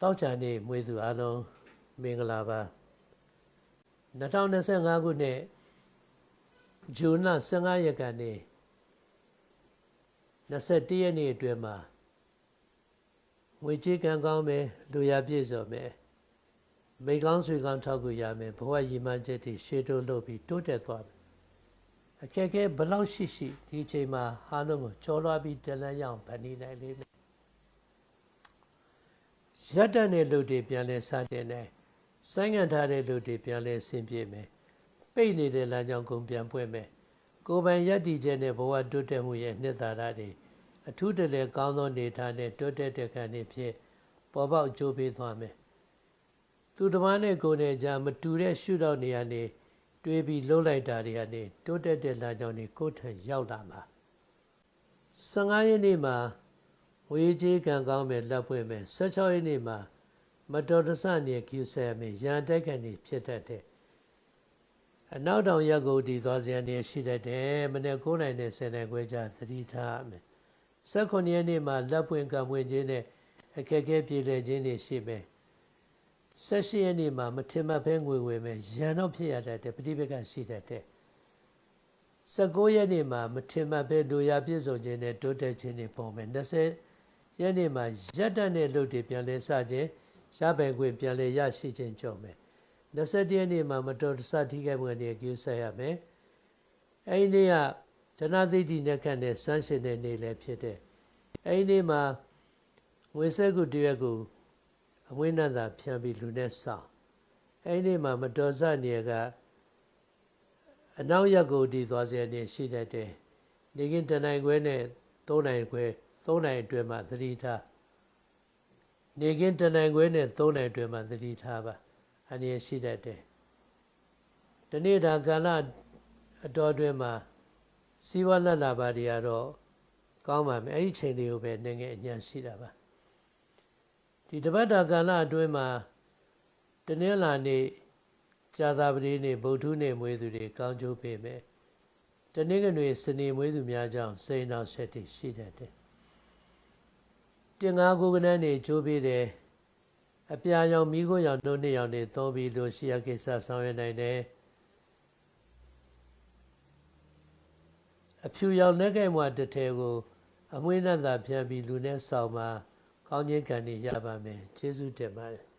တောက်ချာနေမွေသူအလုံးမင်္ဂလာပါ2025ခုနှစ်ဇွန်လ15ရက်ကနေ21ရက်နေ့အတွင်းမှာငွေကြေးကံကောင်းမယ်လူရပြည့်စုံမယ်မိကောင်းဆွေကောင်းထောက်ကူရမယ်ဘဝရည်မှန်းချက်တွေရှေ့တိုးလုပ်ပြီးတိုးတက်သွားမယ်အခက်အခဲဘလောက်ရှိရှိဒီအချိန်မှာအားလုံးကိုကြောလွှားပြီးတလန်းရအောင်ဗန်နေနိုင်လိမ့်မယ် ရက်တန်တဲ့လူတွေပြန်လဲစတင်တယ်ဆိုင်းငံ့ထားတဲ့လူတွေပြန်လဲဆင်ပြေမယ်ပိတ်နေတဲ့လမ်းကြောင်းကုန်ပြန်ပွင့်မယ်ကိုယ်ပိုင်ယက်တီချက်နဲ့ဘဝတိုးတက်မှုရဲ့နှစ်သာရတွေအထူးတလဲကောင်းသောနေထားနဲ့တိုးတက်တဲ့ခံနေဖြစ်ပေါ်ပေါက်ကြိုးပေးသွားမယ်သူတစ်ပါးနဲ့ကိုယ်နဲ့ကြာမတူတဲ့ရှုတော့နေရနေတွေးပြီးလှုပ်လိုက်တာတွေကနေတိုးတက်တဲ့လမ်းကြောင်းတွေကိုယ်ထံရောက်လာမှာ15ရက်နေ့မှာ ဝေးကြီးကံကောင်းမယ်လက်ပွင့်မယ်16ရက်နေ့မှာမတော်တဆနေကျူဆဲမယ်ရန်တက်ခံနေဖြစ်တတ်တဲ့အနောက်တောင်ရက်ကိုတည်သွားစရာနေရှိတတ်တယ်မနေ့9နိုင်နဲ့10နိုင်ခွဲကြသတိထားမယ်16ရက်နေ့မှာလက်ပွင့်ကံပွင့်ခြင်းနဲ့အခက်အခဲပြေလည်ခြင်းတွေရှိမယ်16ရက်နေ့မှာမထင်မှတ်ဘဲငွေဝယ်မယ်ရန်တော့ဖြစ်ရတတ်တယ်ပฏิပက္ခရှိတတ်တယ်19ရက်နေ့မှာမထင်မှတ်ဘဲလူရပြည့်စုံခြင်းနဲ့တိုးတက်ခြင်းတွေပေါ်မယ်20 ရက်နေ့မှာရက်တတ်တဲ့လူတွေပြန်လဲစခြင်းရပိုင်ခွင့်ပြန်လဲရရှိခြင်းကြုံမယ်21ရက်နေ့မှာမတော်တဆထိခိုက်မှုတွေကျူးဆက်ရမယ်အဲဒီနေ့ကဒနာသိတိနဲ့ခန့်တဲ့စမ်းရှင်တဲ့နေ့လည်းဖြစ်တဲ့အဲဒီနေ့မှာဝိဆက်ကုတရက်ကိုအဝိနန္တာဖြန့်ပြီးလူနဲ့ဆောင်းအဲဒီနေ့မှာမတော်စနေကအနောက်ရက်ကိုတည်သွားစေနေရှိတတ်တယ်နေကင်းတနိုင်ခွဲနဲ့၃နိုင်ခွဲ ၃နိုင်အတွင်းမှာသတိထားနေကင်းတနိုင်ခွဲနဲ့၃နိုင်အတွင်းမှာသတိထားပါအနေရရှိတတ်တယ်ဒီနေ့ဒါကာလအတော်အတွင်းမှာစီဝါလက်လာပါတွေကတော့ကောင်းပါမယ်အဲ့ဒီချိန်လေးကိုပဲနေငယ်အညာရှိတာပါဒီတပတ်တာကာလအတွင်းမှာတနင်္လာနေ့ဇာတာပတိနေ့ဗုဒ္ဓနေ့မွေးသူတွေကောင်းကျိုးပေးမယ်တနင်္ဂနွေစနေမွေးသူများကြောင့်စိန်အောင်ဆက်တည်ရှိတတ်တယ် တင်ငါးကိုကနန်းနေကျိုးပေးတယ်အပြာရောင်မိခိုးရောင်တို့နှစ်ရောင်တွေသုံးပြီးလို့ရှိရကိစ္စဆောင်ရွက်နိုင်တယ်အဖြူရောင်လက်ကိုက်မွားတစ်ထဲကို အမွှေးနဲ့သာဖြန့်ပြီးလူနဲ့ဆောင်မှာကောင်းခြင်းကံတွေရပါမယ်ကျေးဇူးတင်ပါတယ်